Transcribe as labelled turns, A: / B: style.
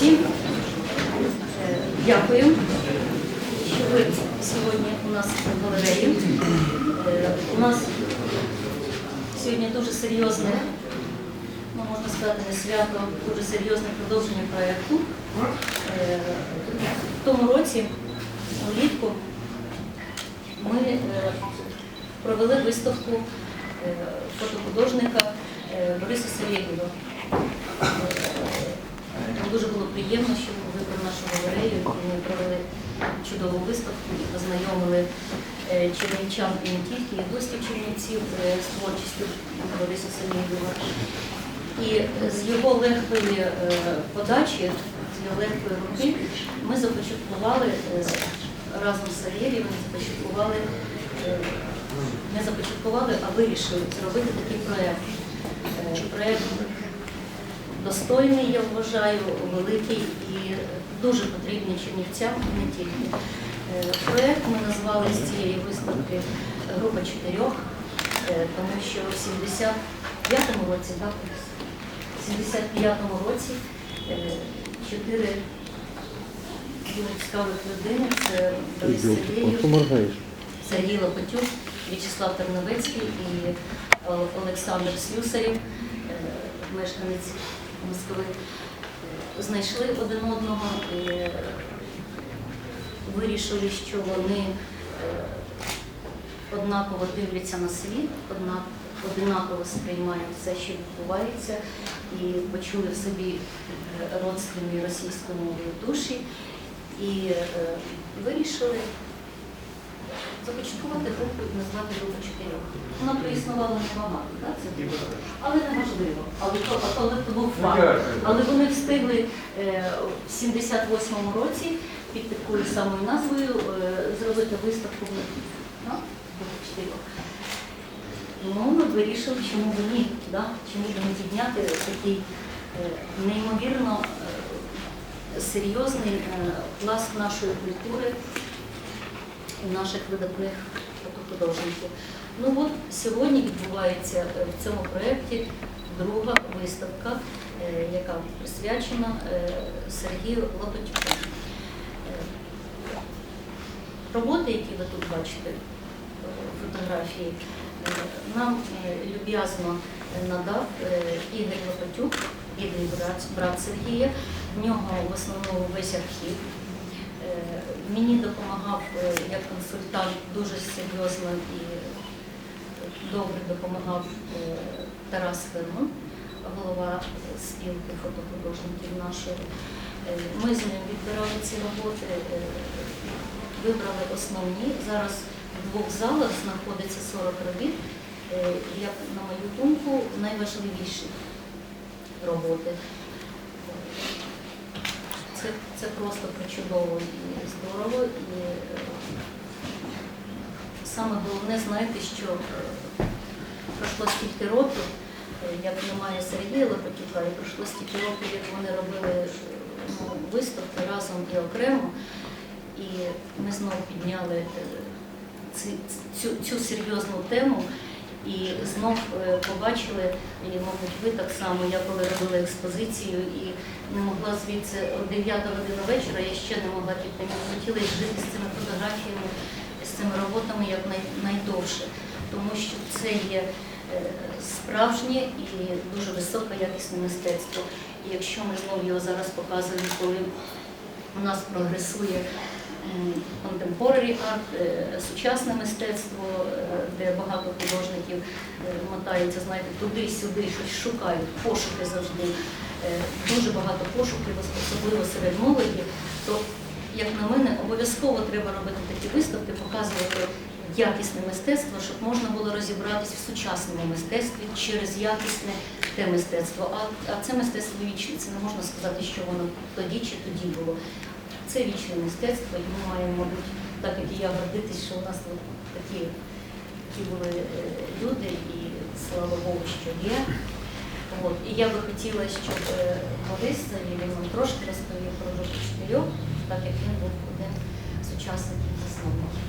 A: всім. Е, Дякую, що ви сьогодні у нас в галереї. Е, У нас сьогодні дуже серйозне, ну можна сказати, не свято, дуже серйозне продовження проєкту. Е, В тому році, влітку, ми провели виставку фотохудожника Бориса Сергєєва. Приємно, що ви вибрали нашу галерею, ми провели чудову виставку і познайомили е, чернівчан і не тільки, і гостів чернівців е, з творчістю Бориса Сергєєва. І з його легкої е, подачі, з його легкої руки ми започаткували разом з Сергієвим, започаткували, не започаткували, а вирішили зробити такий проєкт. Проєкт достойний, я вважаю, великий і дуже потрібний чернівцям і не тільки. Е, Проєкт ми назвали з цієї виставки група чотирьох, е, тому що в 75-му році, так, в 75-му році е, чотири дуже цікавих людини, це Борис Сергієв. Сергій Лопатюк, В'ячеслав Терновецький і Олександр Слюсарів, мешканець Москви, е, знайшли один одного і вирішили, що вони е, однаково дивляться на світ, однаково сприймають все, що відбувається, і почули в собі е, родственні російською мовою душі і е, вирішили започаткувати групу і назвати групу чотирьох. Вона проіснувала небагато, так, це але неможливо. Але то, але то був факт. Але вони встигли е, в 78-му році під такою самою назвою е, зробити виставку групу чотирьох. Ну, ми вирішили, чому б ні, да? чому б не підняти такий е, неймовірно е, серйозний е, пласт нашої культури наших видатних фотохудожників. Ну от сьогодні відбувається е, в цьому проєкті друга виставка, е, яка присвячена е, Сергію Лопатюку. Е, Роботи, які ви тут бачите, фотографії, нам люб'язно надав Ігор Лопатюк, брат, брат Сергія. В нього в основному весь архів. Е, Мені допомагав е, як консультант дуже серйозно і добре допомагав е, Тарас Фермон, голова спілки фотохудожників нашої. Ми з ним відбирали ці роботи, вибрали основні. Зараз в двох залах знаходиться 40 робіт, як, на мою думку, найважливіші роботи. Це, це просто причудово і здорово. І е, саме головне, знаєте, що е, пройшло стільки років, е, як немає Сергія Лопатюка, і пройшло стільки років, як вони робили ну, виставки разом і окремо. І ми знову підняли цю, цю серйозну тему. І знов е, побачили, і, мабуть, ви так само, я коли робила експозицію і не могла звідси о 9 година вечора, я ще не могла піти. Хотілося жити з цими фотографіями, з цими роботами як най, найдовше, тому що це є е, справжнє і дуже високоякісне мистецтво. І якщо ми знову його зараз показуємо, коли у нас прогресує контемпорарі арт, е, сучасне мистецтво, е, де багато художників е, мотаються, знаєте, туди-сюди, щось шукають, пошуки завжди. Дуже багато пошуків, особливо серед молоді. То, як на мене, обов'язково треба робити такі виставки, показувати якісне мистецтво, щоб можна було розібратись в сучасному мистецтві через якісне те мистецтво. А, а це мистецтво вічне, це не можна сказати, що воно тоді чи тоді було. Це вічне мистецтво, і ми маємо, мабуть, так як і я гордитись, що у нас тут такі, такі були е, люди, і слава Богу, що є. От. І я би хотіла, щоб е, Борис він нам трошки розповів про чотирьох, так як він був один з учасників засновників.